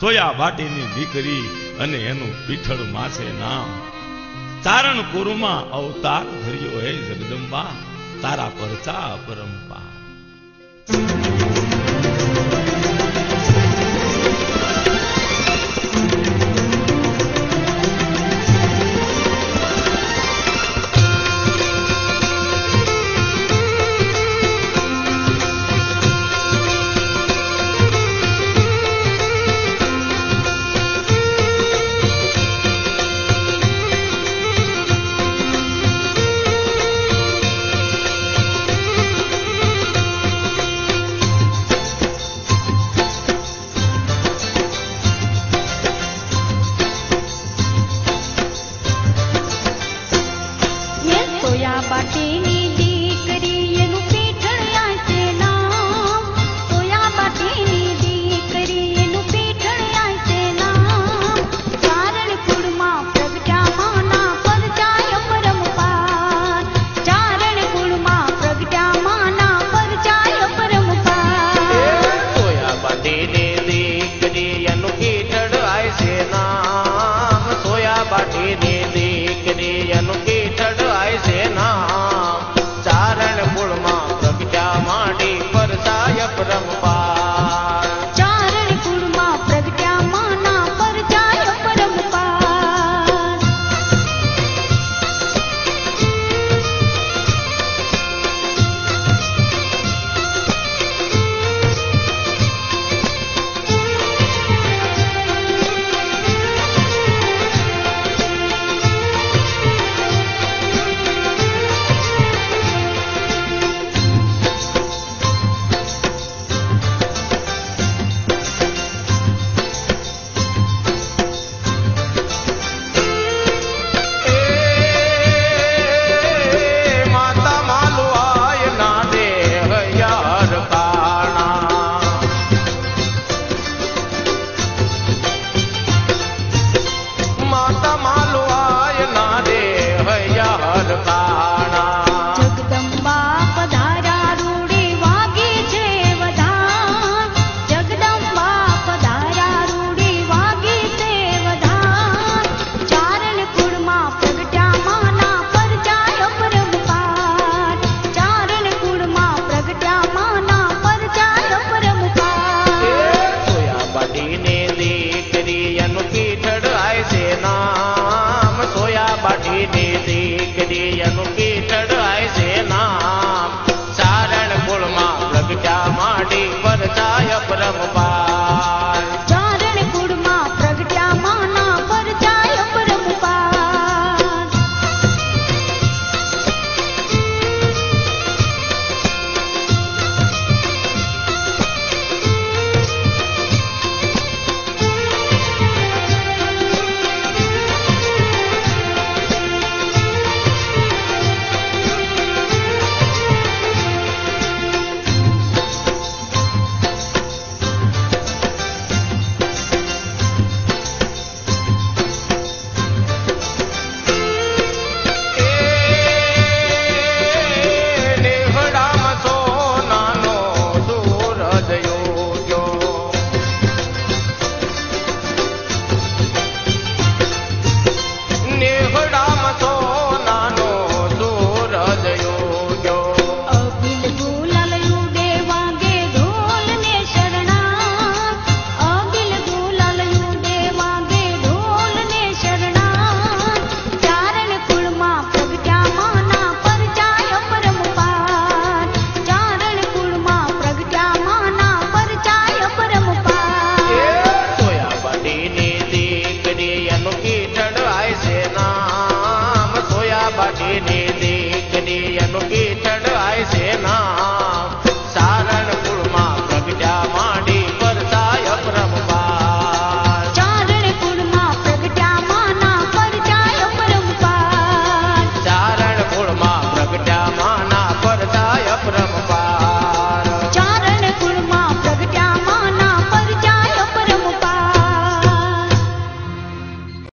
Soya વાટીની દીકરી અને એનું પીઠળ માસે નામ. ચારણ કુરુમાં અવતાર ધર્યો હે જગદંબા, તારા પરચા પરંપા ಸೇನಾ ಕ್ಷಣವು ಪೀಠಡ Sini